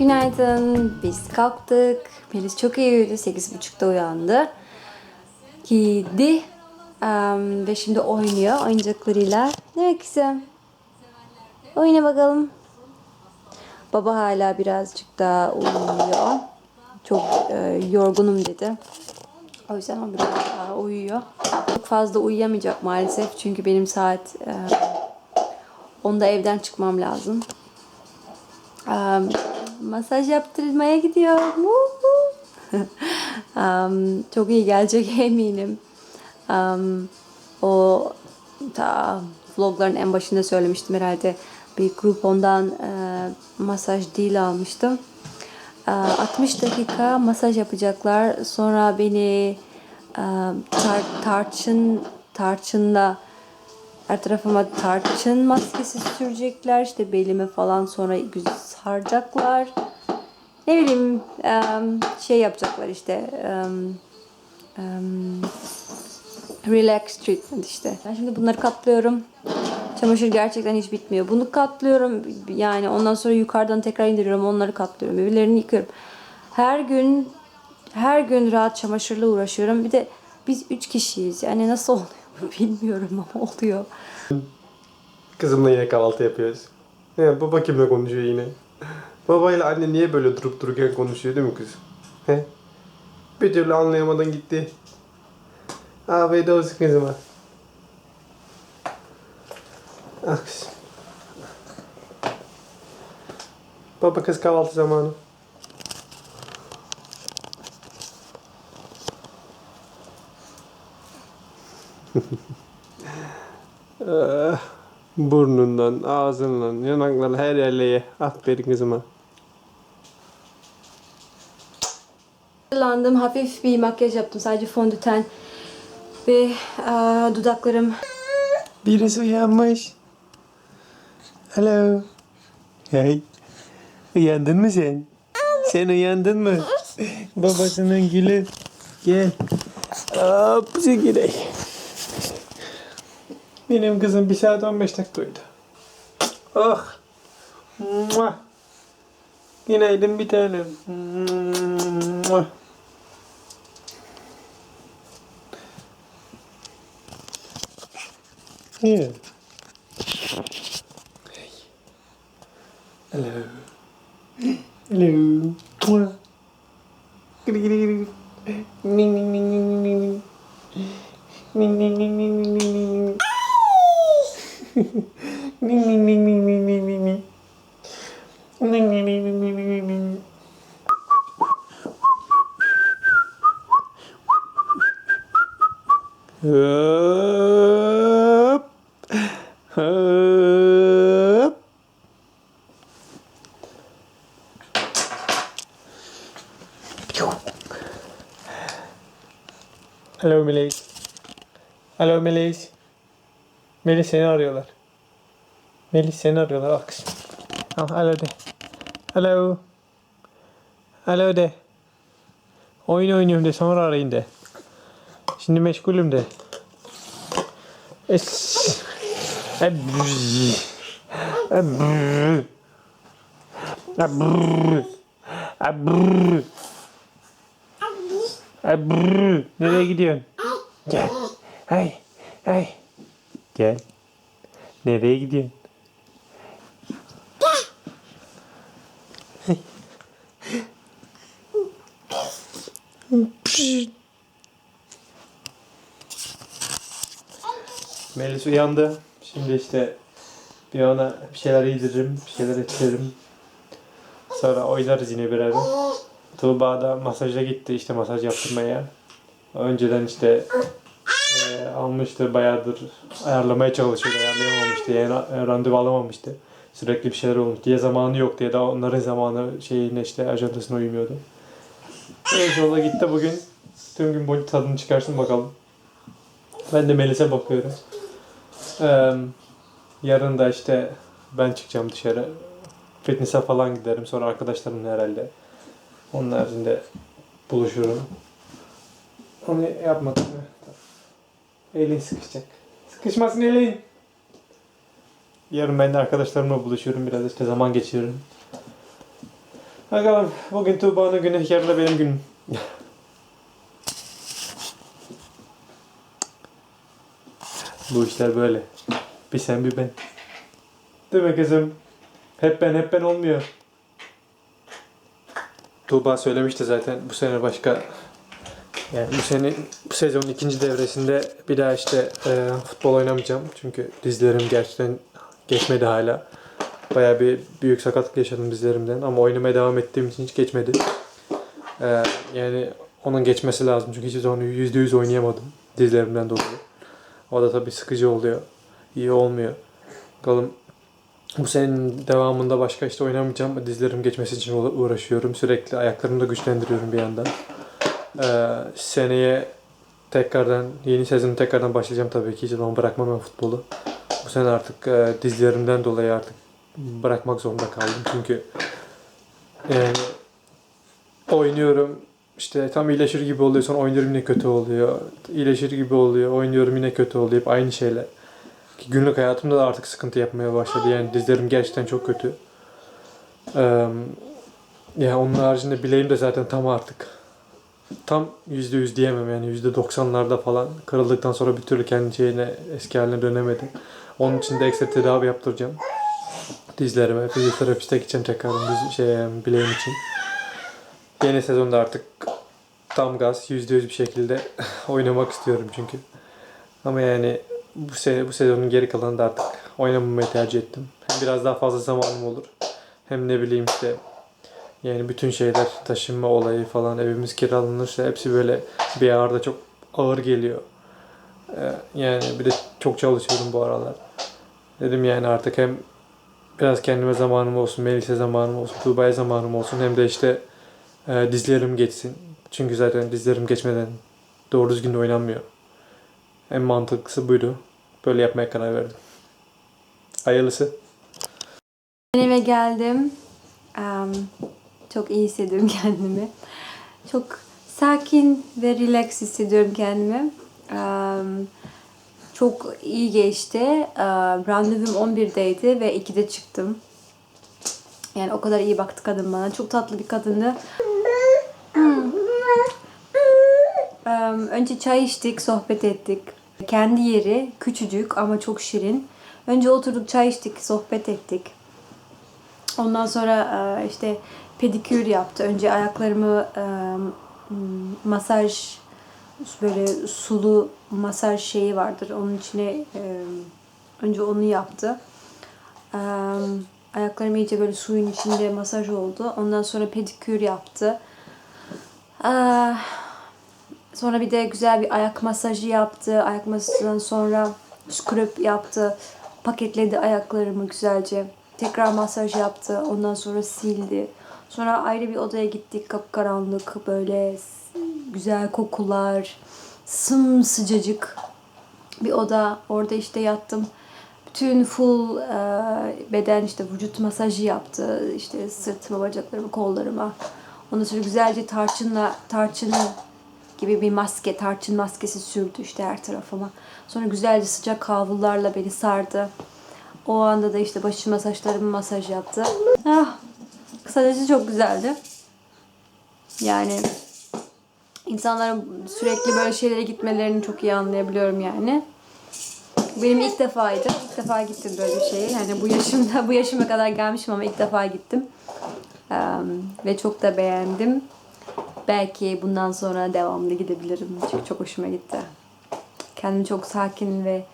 Günaydın. Biz kalktık. Melis çok iyi uyudu. 8.30'da uyandı. Giydi. Em, ve şimdi oynuyor oyuncaklarıyla. Ne kızım? Oyna bakalım. Baba hala birazcık daha uyuyor. Çok e, yorgunum dedi. O yüzden o biraz daha uyuyor. Çok fazla uyuyamayacak maalesef. Çünkü benim saat e, 10'da evden çıkmam lazım. Em, masaj yaptırmaya gidiyor. Em, çok iyi gelecek eminim. Em, o ta vlogların en başında söylemiştim herhalde. Bir Groupon'dan e, masaj deal almıştım. E, 60 dakika masaj yapacaklar. Sonra beni e, tar- tarçın tarçınla her tarafıma tarçın maskesi sürecekler. işte belime falan sonra güzel saracaklar. Ne bileyim şey yapacaklar işte. relax treatment işte. Ben şimdi bunları katlıyorum. Çamaşır gerçekten hiç bitmiyor. Bunu katlıyorum. Yani ondan sonra yukarıdan tekrar indiriyorum. Onları katlıyorum. Birbirlerini yıkıyorum. Her gün her gün rahat çamaşırla uğraşıyorum. Bir de biz üç kişiyiz. Yani nasıl oluyor bilmiyorum ama oluyor. Kızımla yine kahvaltı yapıyoruz. He, baba kimle konuşuyor yine? Babayla anne niye böyle durup dururken konuşuyor değil mi kız? He? Bir türlü anlayamadan gitti. Afiyet olsun kızıma. Ah kızım. Baba kız kahvaltı zamanı. Ah, Burnundan, ağzından, yanaklarından her yerle ye. Aferin kızıma. Hazırlandım. Hafif bir makyaj yaptım. Sadece fondöten ve aa, dudaklarım Birisi uyanmış. Hello. Hey. Uyandın mı sen? Sen uyandın mı? Babasının gülü. Gel. Hop gidelim. Benim kızım bir saat 15 dakika uyudu. Oh. Mua. Günaydın bir tanem. Mua. Yeah. Hello. Hello. Hop. Hop. Hello Melis. Hello Melis. Melis seni arıyorlar. Melis seni arıyorlar. Al kızım. Al hello de. Hello. Hello de. Oyun oynuyorum de sonra arayın de. Şimdi meşgulüm de. Es. Nereye gidiyorsun? Gel. Hay. Hay. Gel. Nereye gidiyorsun? Melis uyandı. Şimdi işte bir ona bir şeyler yediririm, bir şeyler içiririm. Sonra oynarız yine beraber. Tuğba da masaja gitti işte masaj yaptırmaya. Önceden işte e, almıştı bayağıdır ayarlamaya çalışıyordu ayarlayamamıştı yani randevu alamamıştı. Sürekli bir şeyler olmuş diye zamanı yok diye daha onların zamanı şeyine işte ajandasına uymuyordu. Neyse o gitti bugün. Tüm gün boyunca tadını çıkarsın bakalım. Ben de Melis'e bakıyorum. Ee, yarın da işte ben çıkacağım dışarı. Fitness'e falan giderim. Sonra arkadaşlarımla herhalde. Onun haricinde buluşurum. Onu yapmadım? Elin sıkışacak. Sıkışmasın elin. Yarın ben de arkadaşlarımla buluşuyorum. Biraz işte zaman geçiririm. Bakalım bugün Tuğba'nın günü, yarın da benim günüm. Bu işler böyle. Bir sen bir ben. Değil mi kızım? Hep ben hep ben olmuyor. Tuğba söylemişti zaten bu sene başka yani bu sene bu sezonun ikinci devresinde bir daha işte e, futbol oynamayacağım. Çünkü dizlerim gerçekten geçmedi hala. Bayağı bir büyük sakatlık yaşadım dizlerimden ama oynamaya devam ettiğim için hiç geçmedi. E, yani onun geçmesi lazım çünkü hiç onu %100 oynayamadım dizlerimden dolayı. O da tabii sıkıcı oluyor. İyi olmuyor. Bakalım bu senenin devamında başka işte oynamayacağım. Dizlerim geçmesi için uğra- uğraşıyorum. Sürekli ayaklarımı da güçlendiriyorum bir yandan. Ee, seneye tekrardan yeni sezonu tekrardan başlayacağım tabii ki. Hiç bırakmam ben futbolu. Bu sene artık e, dizlerimden dolayı artık bırakmak zorunda kaldım. Çünkü yani oynuyorum işte tam iyileşir gibi oluyor sonra oynuyorum yine kötü oluyor. İyileşir gibi oluyor oynuyorum yine kötü oluyor. Hep aynı şeyler. Ki Günlük hayatımda da artık sıkıntı yapmaya başladı. Yani dizlerim gerçekten çok kötü. Ee, ya onun haricinde bileğim de zaten tam artık. Tam %100 diyemem yani %90'larda falan kırıldıktan sonra bir türlü kendi şeyine eski haline dönemedi. Onun için de ekstra tedavi yaptıracağım. Dizlerime fizyoterapiste gideceğim tekrardan diz, şey, bileğim için. Yeni sezonda artık tam gaz %100 bir şekilde oynamak istiyorum çünkü. Ama yani bu sene bu sezonun geri kalanında artık oynamamayı tercih ettim. Hem biraz daha fazla zamanım olur. Hem ne bileyim işte yani bütün şeyler taşınma olayı falan evimiz kiralanırsa hepsi böyle bir ağırda çok ağır geliyor. Ee, yani bir de çok çalışıyorum bu aralar. Dedim yani artık hem biraz kendime zamanım olsun, Melis'e zamanım olsun, Tuğba'ya zamanım olsun hem de işte e, dizlerim geçsin. Çünkü zaten dizlerim geçmeden doğru düzgün oynanmıyor. En mantıklısı buydu. Böyle yapmaya karar verdim. Hayırlısı. Ben eve geldim. Em, çok iyi hissediyorum kendimi. Çok sakin ve relax hissediyorum kendimi. Em, çok iyi geçti. Em, randevum 11'deydi ve 2'de çıktım. Yani o kadar iyi baktı kadın bana. Çok tatlı bir kadındı. Hmm. Em, önce çay içtik, sohbet ettik. Kendi yeri küçücük ama çok şirin. Önce oturduk, çay içtik, sohbet ettik. Ondan sonra e, işte pedikür yaptı. Önce ayaklarımı masaj böyle sulu masaj şeyi vardır. Onun içine önce onu yaptı. Ayaklarım iyice böyle suyun içinde masaj oldu. Ondan sonra pedikür yaptı. Sonra bir de güzel bir ayak masajı yaptı. Ayak masajından sonra scrub yaptı. Paketledi ayaklarımı güzelce. Tekrar masaj yaptı. Ondan sonra sildi. Sonra ayrı bir odaya gittik. Kapkaranlık böyle güzel kokular. Sımsıcacık bir oda. Orada işte yattım. Bütün full e, beden işte vücut masajı yaptı. İşte sırtıma, bacaklarıma, kollarıma. Ondan sonra güzelce tarçınla tarçını gibi bir maske, tarçın maskesi sürdü işte her tarafıma. Sonra güzelce sıcak havlularla beni sardı. O anda da işte başıma saçlarımı masaj yaptı. Ah, kısacası çok güzeldi. Yani insanların sürekli böyle şeylere gitmelerini çok iyi anlayabiliyorum yani. Benim ilk defaydı. İlk defa gittim böyle bir şeye. Yani bu yaşımda, bu yaşıma kadar gelmişim ama ilk defa gittim. Eee, ve çok da beğendim. Belki bundan sonra devamlı gidebilirim. Çünkü çok hoşuma gitti. Kendimi çok sakin ve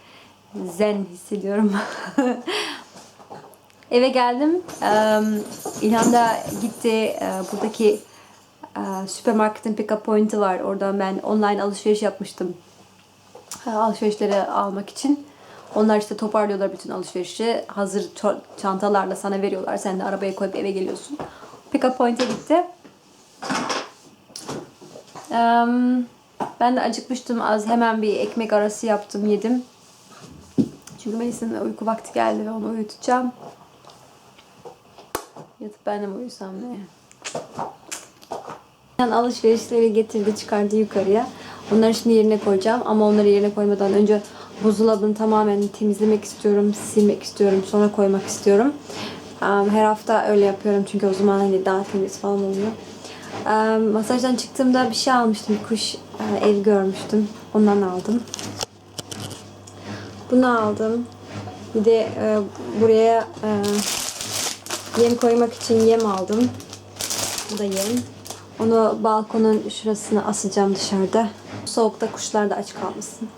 zen hissediyorum. Eve geldim. İlhan da gitti. Buradaki süpermarketin pick-up point'i var. Oradan ben online alışveriş yapmıştım. Alışverişleri almak için. Onlar işte toparlıyorlar bütün alışverişi. Hazır çantalarla sana veriyorlar. Sen de arabaya koyup eve geliyorsun. Pick-up point'e gitti. Ben de acıkmıştım az. Hemen bir ekmek arası yaptım, yedim. Çünkü Melisa'nın uyku vakti geldi ve onu uyutacağım. Yatıp ben de mi uyusam ne? Yani alışverişleri getirdi, çıkardı yukarıya. Onları şimdi yerine koyacağım ama onları yerine koymadan önce buzdolabını tamamen temizlemek istiyorum, silmek istiyorum, sonra koymak istiyorum. Her hafta öyle yapıyorum çünkü o zaman hani daha temiz falan oluyor. Masajdan çıktığımda bir şey almıştım. Kuş e, ev görmüştüm. Ondan aldım. Bunu aldım. Bir de e, buraya e, yem koymak için yem aldım. Bu da yem. Onu balkonun şurasına asacağım dışarıda. Soğukta kuşlar da aç kalmasın.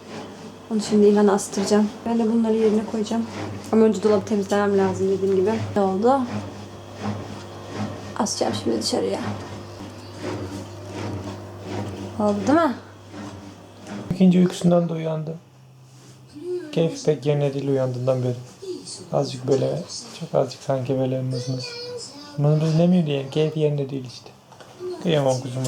Onu şimdi ilana astıracağım. Ben de bunları yerine koyacağım. Ama önce dolabı temizlemem lazım dediğim gibi. Ne oldu? Asacağım şimdi dışarıya. Oldu değil mi? İkinci uykusundan da uyandı. Keyif pek yerine değil uyandığından beri. Azıcık böyle, çok azıcık sanki böyle mız mız. Mız mız demiyor diye, keyif yerinde değil işte. Kıyamam kuzuma.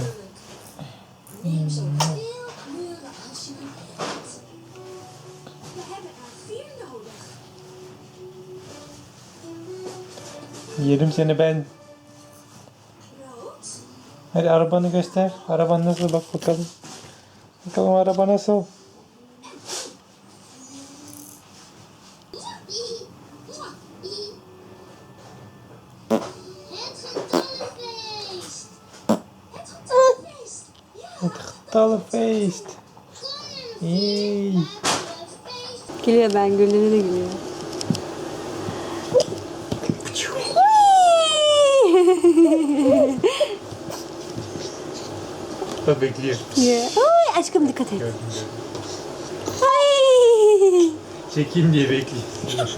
Yerim seni ben. Hadi arabanı göster. Araban nasıl bak bakalım. Bakalım araba nasıl? Feest. Yay. Gülüyor ben gülüyor de gülüyor. Da bekliyor. Ya. Ay aşkım dikkat et. Ay. Çekeyim diye bekliyor.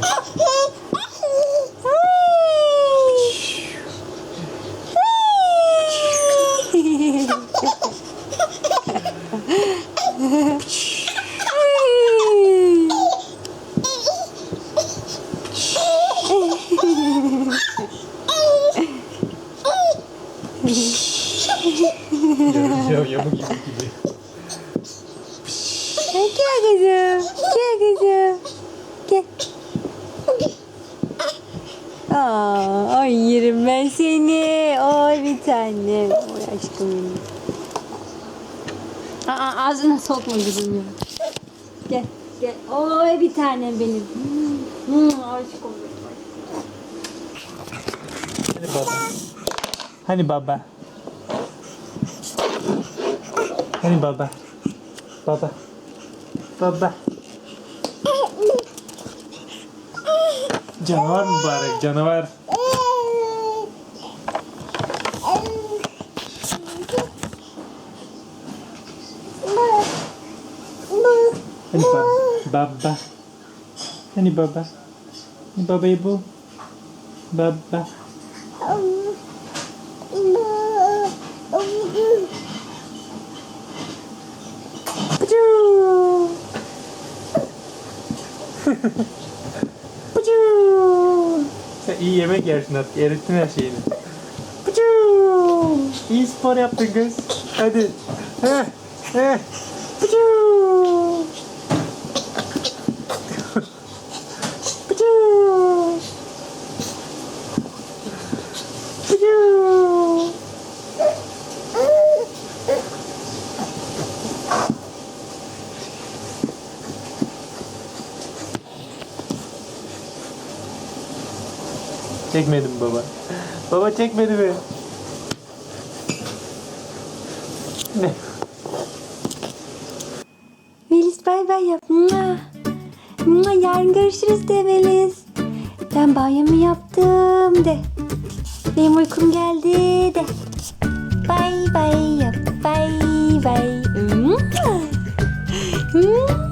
ya yamuk gibi. Gel kızım. Gel kızım. Gel. Aa, ay yerim ben seni. Ay bir tane. Oy aşkım benim. Aa, ağzına sokma kızım ya. Gel. Gel. Oy bir tanem benim. Hmm, hmm, aşkım benim. Hani baba? Hani baba? Hani baba? Baba. Baba. Canavar mübarek canavar. Hani baba? Baba. Hani baba? Hani baba ibu? Baba. Sen iyi yemek yersin artık. Erittin her şeyini. İyi spor yaptın kız. Hadi. Heh. Heh. Çekmedim baba. Baba çekmedi mi? Ne? Melis bay bay yap. Mua. Mua, yarın görüşürüz de Melis. Ben banyomu yaptım de. Benim uykum geldi de. Bay bay yap. Bay bay. Mua. Mua.